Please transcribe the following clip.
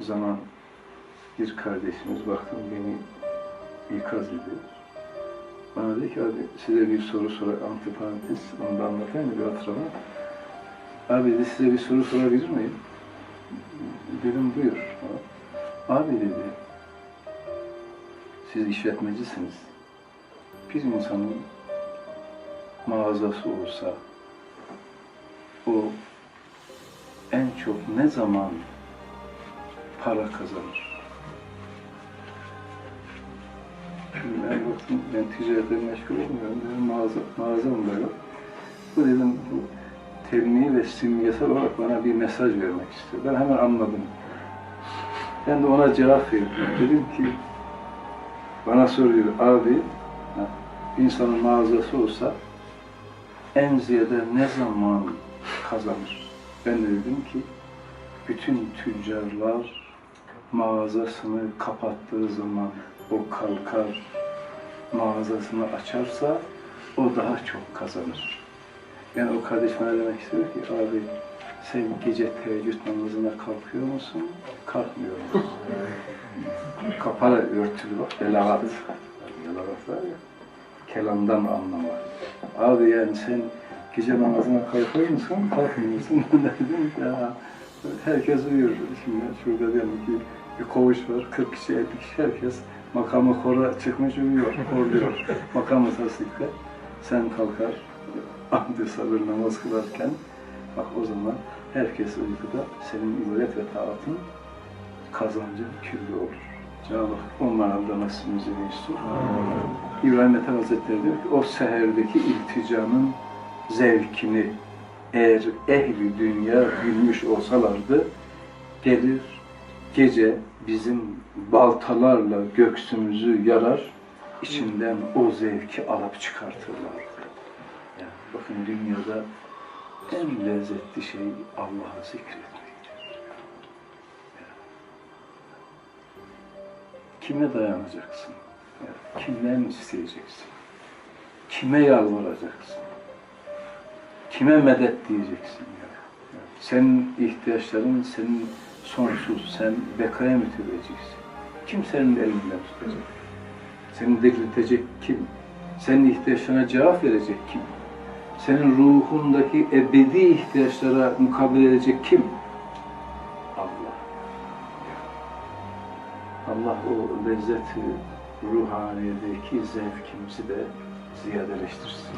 zaman bir kardeşimiz baktım beni ikaz ediyor. Bana dedi ki abi size bir soru sorar, antiparantez, onu da anlatayım bir hatırlama. Abi dedi size bir soru sorabilir miyim? Dedim buyur. Abi dedi, siz işletmecisiniz. Bir insanın mağazası olsa, o en çok ne zaman para kazanır? Şimdi ben baktım, ben ticaretle meşgul olmuyorum. Benim mağaza, mağazam da yok. Bu dedim, bu tebliğ ve simgesel olarak bana bir mesaj vermek istiyor. Ben hemen anladım. Ben de ona cevap verdim. Dedim ki, bana soruyor, abi, insanın mağazası olsa en ziyade ne zaman kazanır? Ben de dedim ki, bütün tüccarlar mağazasını kapattığı zaman o kalkar, mağazasını açarsa o daha çok kazanır. Yani o kardeş bana demek istiyor ki, abi sen gece teheccüd namazına kalkıyor musun, kalkmıyor musun? Kapara örtülü bak, belagat. Belagat var ya, kelamdan anlamak. Abi yani sen gece namazına kalkıyor musun, kalkmıyor musun? Ben de dedim ya herkes uyuyor. Şimdi şurada diyelim ki bir koğuş var, 40 kişi, 50 kişi herkes makamı hora çıkmış uyuyor, horluyor. Makamı tasdikle sen kalkar, abdest alır namaz kılarken bak o zaman herkes uykuda senin ibadet ve taatın kazancın küllü olur. Cenab-ı Hak onlara da nasibimizi istiyor. İbrahim Ethem Hazretleri diyor ki o seherdeki ilticanın zevkini eğer ehli dünya bilmiş olsalardı gelir gece bizim baltalarla göksümüzü yarar içinden o zevki alıp çıkartırlardı. Yani bakın dünyada en lezzetli şey Allah'ı zikretmektir. Kime dayanacaksın? Yani kimden isteyeceksin? Kime yalvaracaksın? Kime medet diyeceksin? Yani? Yani senin ihtiyaçların senin sonsuz, sen bekaya müteveccihsin. Kim senin elinden tutacak? Seni diriltecek kim? Senin ihtiyaçlarına cevap verecek kim? Senin ruhundaki ebedi ihtiyaçlara mukabele edecek kim? Allah. Allah o lezzeti ruhaniyedeki zevkimizi de ziyadeleştirsin.